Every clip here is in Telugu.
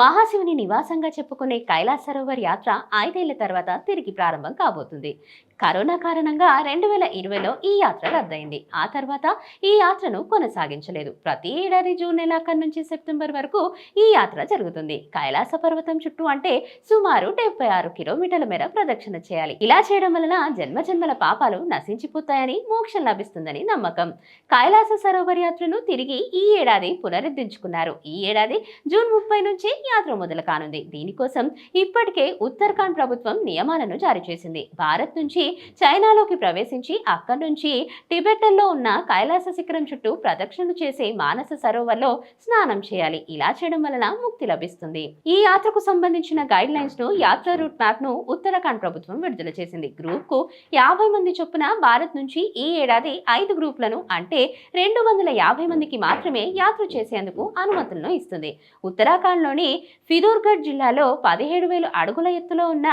మహాశివుని నివాసంగా చెప్పుకునే కైలాసరోవర్ యాత్ర ఐదేళ్ళ తర్వాత తిరిగి ప్రారంభం కాబోతుంది. కరోనా కారణంగా రెండు వేల ఇరవైలో ఈ యాత్ర రద్దయింది. ఆ తర్వాత ఈ యాత్రను కొనసాగించలేదు. ప్రతి ఏడాది జూన్ నెలాఖరు నుంచి సెప్టెంబర్ వరకు ఈ యాత్ర జరుగుతుంది. కైలాస పర్వతం చుట్టూ అంటే సుమారు డెబ్బై ఆరు కిలోమీటర్ల మేర ప్రదక్షిణ చేయాలి. ఇలా చేయడం వలన జన్మ జన్మల పాపాలు నశించిపోతాయని మోక్షం లభిస్తుందని నమ్మకం. కైలాస సరోవర్ యాత్రను తిరిగి ఈ ఏడాది పునరుద్ధరించుకున్నారు. ఈ ఏడాది జూన్ ముప్పై నుంచి యాత్ర మొదలు కానుంది దీనికోసం ఇప్పటికే ఉత్తరాఖండ్ ప్రభుత్వం నియమాలను జారీ చేసింది. భారత్ నుంచి చైనాలోకి ప్రవేశించి అక్కడి నుంచి టిబెటన్లో ఉన్న కైలాస శిఖరం చుట్టూ ప్రదక్షిణలు చేసే మానస సరోవర్లో స్నానం చేయాలి. ఇలా చేయడం వలన ముక్తి లభిస్తుంది. ఈ యాత్రకు సంబంధించిన గైడ్ లైన్స్ను యాత్ర రూట్ మ్యాప్ను ఉత్తరాఖండ్ ప్రభుత్వం విడుదల చేసింది. గ్రూప్కు యాభై మంది చొప్పున భారత్ నుంచి ఈ ఏడాది ఐదు గ్రూపులను అంటే రెండు వందల యాభై మందికి మాత్రమే యాత్ర చేసేందుకు అనుమతులను ఇస్తుంది. ఉత్తరాఖండ్లోని ఫిదూర్గఢ్ జిల్లాలో పదిహేడు వేలు అడుగుల ఎత్తులో ఉన్న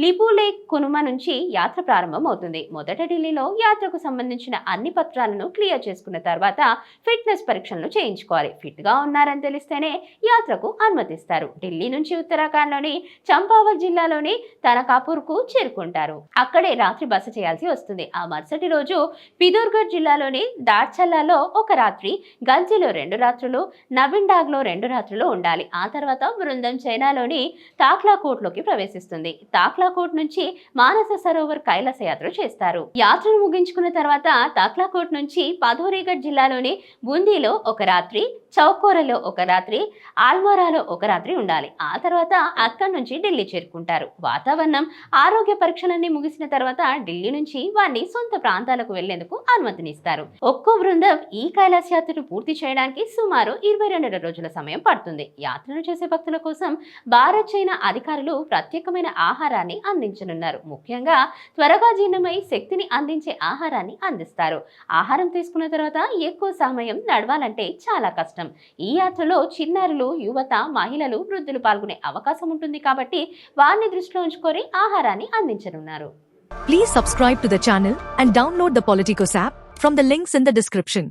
లిపులేక్ కునుమ నుంచి యాత్ర ప్రారంభం అవుతుంది మొదట ఢిల్లీలో యాత్రకు సంబంధించిన అన్ని పత్రాలను క్లియర్ చేసుకున్న తర్వాత ఫిట్నెస్ పరీక్షలను చేయించుకోవాలి. ఫిట్గా ఉన్నారని తెలిస్తేనే యాత్రకు అనుమతిస్తారు. ఢిల్లీ నుంచి ఉత్తరాఖండ్లోని చంపావల్ జిల్లాలోని తనకాపూర్కు చేరుకుంటారు. అక్కడే రాత్రి బస చేయాల్సి వస్తుంది. ఆ మరుసటి రోజు పిదూర్గఢ్ జిల్లాలోని దార్చల్లాలో ఒక రాత్రి గంజిలో రెండు రాత్రులు నవిండాగ్లో రెండు రాత్రులు ఉండాలి. ఆ తర్వాత బృందం చైనాలోని తాక్లాకోట్లోకి ప్రవేశిస్తుంది. తాక్లాకోట్ నుంచి మానస సరోవర్ కైలాస యాత్ర చేస్తారు. యాత్రను ముగించుకున్న తర్వాత తాక్లాకోట్ నుంచి పధోరీగఢ్ జిల్లాలోని బూందీలో ఒక రాత్రి చౌకోరలో ఒక రాత్రి ఆల్మోరాలో ఒక రాత్రి ఉండాలి. ఆ తర్వాత అక్కడి నుంచి ఢిల్లీ చేరుకుంటారు. వాతావరణం ఆరోగ్య పరీక్షలన్నీ ముగిసిన తర్వాత ఢిల్లీ నుంచి వారిని సొంత ప్రాంతాలకు వెళ్ళేందుకు అనుమతినిస్తారు. ఒక్కో బృందం ఈ కైలాస యాత్రను పూర్తి చేయడానికి సుమారు ఇరవై రెండు రోజుల సమయం పడుతుంది. యాత్రను చేసే భక్తుల కోసం భారత్ చైనా అధికారులు ప్రత్యేకమైన ఆహారాన్ని అందించనున్నారు. ముఖ్యంగా త్వరగా జీర్ణమై శక్తిని అందించే ఆహారాన్ని అందిస్తారు. ఆహారం తీసుకున్న తర్వాత ఎక్కువ సమయం నడవాలంటే చాలా కష్టం. విశ్వాసం ఈ యాత్రలో చిన్నారులు యువత మహిళలు వృద్ధులు పాల్గొనే అవకాశం ఉంటుంది కాబట్టి వారిని దృష్టిలో ఉంచుకొని ఆహారాన్ని అందించనున్నారు. Please subscribe to the channel and download the Politikos app from links in the description